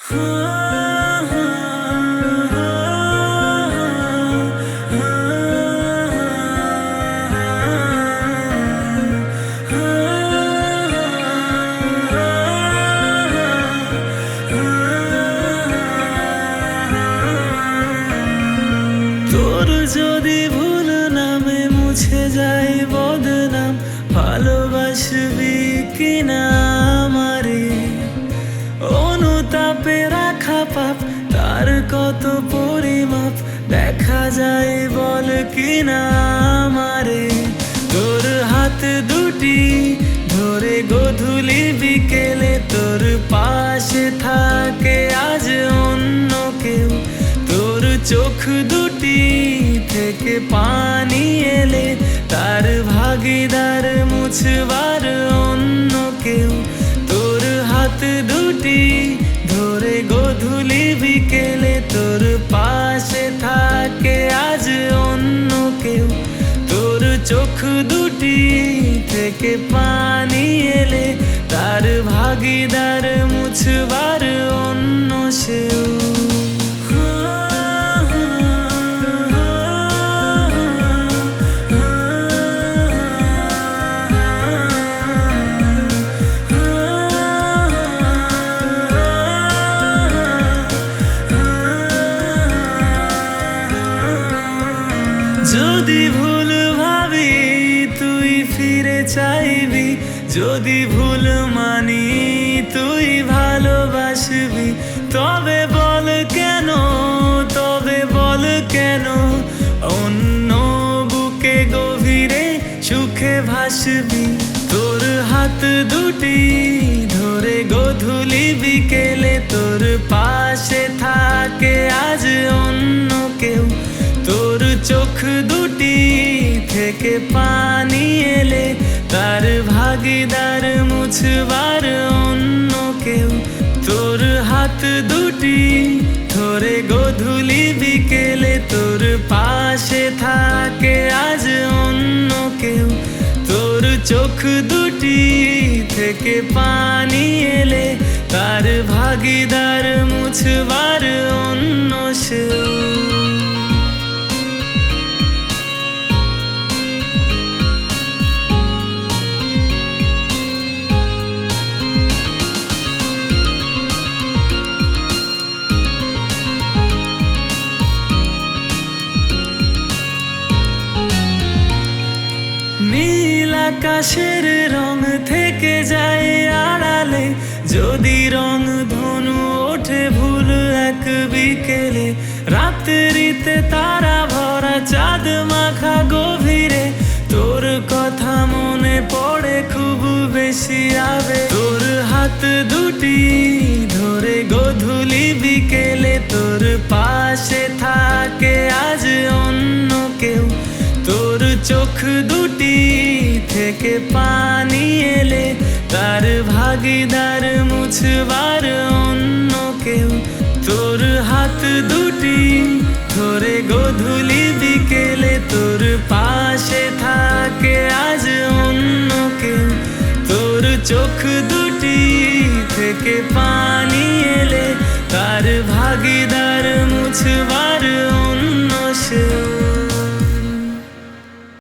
তোর যদি ভুল নামে মুছে যায় বদনাম ভালোবাসবি কিনা যায় বল কিনা আমারে? তোর হাত দুটি ধরে গধুলি বিকেলে তোর পাশে থাকে আজ অন্য কেউ। তোর চোখ দুটি থেকে পানি এলে তার ভাগিদার মুছবার অন্য কেউ। তোর হাত দুটি ধরে গধুলি বিকেলে তোর পাশে থাকে চোখ দুটি থেকে পানি এলে তার ভাগিদার মুছবার অন্য সেও। যদি ভুল চাইবি? যদি ভুল মানি, তুই ভালোবাসবি। তবে বল কেন, তবে বল কেন? অন্য বুকে গভীরে সুখে ভাসবি। তোর হাত দুটি ধরে গধুলি বিকেলে তোর পাশে থাকে আজ অন্য কেউ। তোর চোখ দুটি থেকে পানি এলে ভাগিদার মুছবার অন্য কেউ। তোর হাত দুটি ধরে গধুলি বিকেলে তোর পাশে থাকে আজ অন্য কেউ। তোর চোখ দুটি থেকে পানি এলে তার ভাগিদার মুছবার অন্য আকাশের রং থেকে যায় আড়ালে। যদি রং ধনু ওঠে ভুল এক বিকেলে। রাত্রিতে তারা ভরা চাঁদ মাখা গভীরে। তোর কথা মনে পড়ে খুব বেশি আবে তোর হাত দুটি ধরে গধুলি থেকে পানি এলে তার ভাগিদার মুছবার অন্য কেউ। তোর হাত দুটি ধরে গধুলি বিকেলে তোর পাশে থাকে আজ অন্য কেউ। তোর চোখ দুটি থেকে পানি